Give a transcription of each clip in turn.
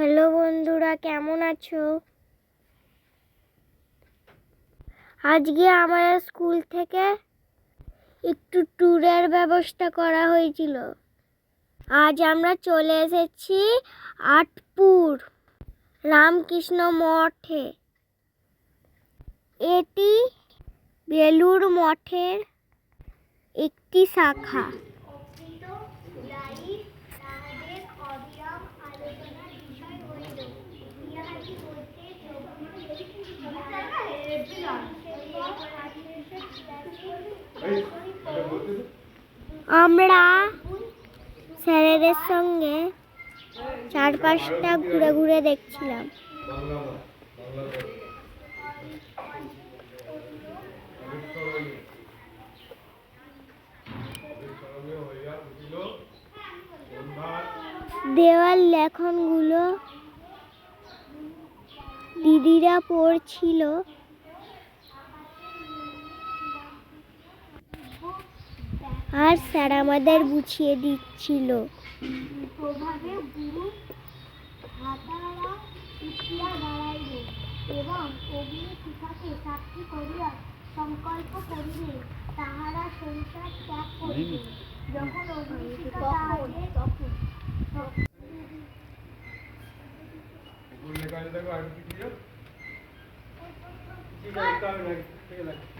Hello বন্ধুরা, কেমন আছো? আজকে আমাদের স্কুল থেকে একটু ট্যুরের ব্যবস্থা করা হয়েছিল। আজ আমরা চলে এসেছি আটপুর, রামকৃষ্ণ মঠে। এটি বেলুর মঠের একটি শাখা। আমরা স্যারেদের সঙ্গে চারপাশটা ঘুরে ঘুরে দেখছিলাম। দেওয়াল লেখনগুলো দিদিরা পড়ছিল। আর স্যার আমাদের বুঝিয়ে দিচ্ছিল। প্রভাবে গুরু ভাতারা উঠিয়া দাঁড়াইবে এবং অগ্নি শিখাকে সাক্ষী করিয়া সংকল্প করিবে তাহারা সংসার ত্যাগ করিবে। যখন অগ্নি শিখা তাহাদের তখন লক্ষ্মীনারায়ণ মন্দির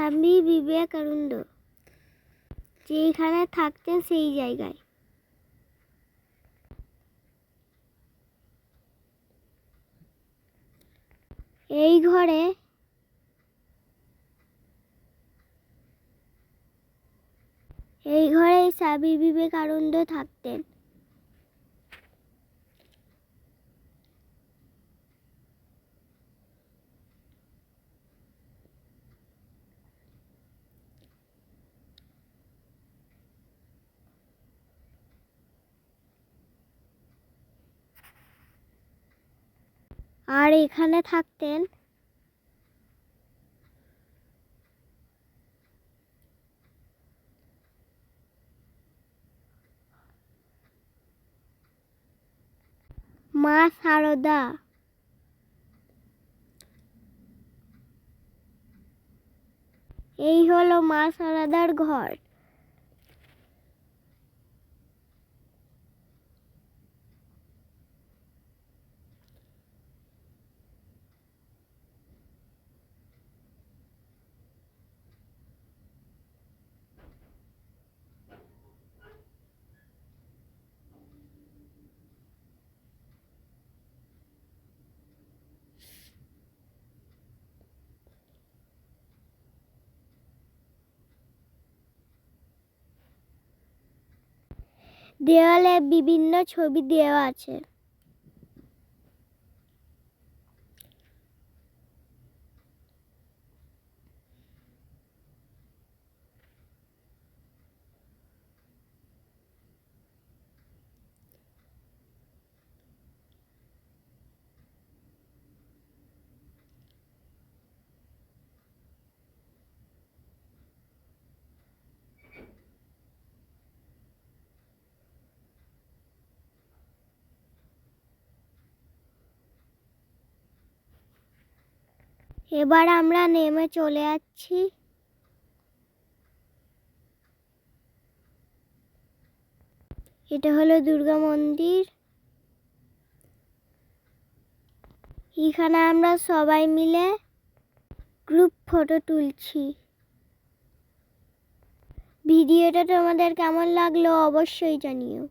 স্বামী বিবেকানন্দ। যেখানে থাকতেন সেই জায়গায়। এই ঘরে এই ঘরে স্বামী বিবেকানন্দ থাকতেন। আর এখানে থাকতেন মা সারদা। এই হলো মা সারদার ঘর। দেওয়ালে বিভিন্ন ছবি দেওয়া আছে। এবার আমরা নেমে চলে যাচ্ছি। এটা হলো দুর্গা মন্দির। এখানে আমরা সবাই মিলে গ্রুপ ফটো তুলছি। ভিডিওটা তোমাদের কেমন লাগল অবশ্যই জানিও।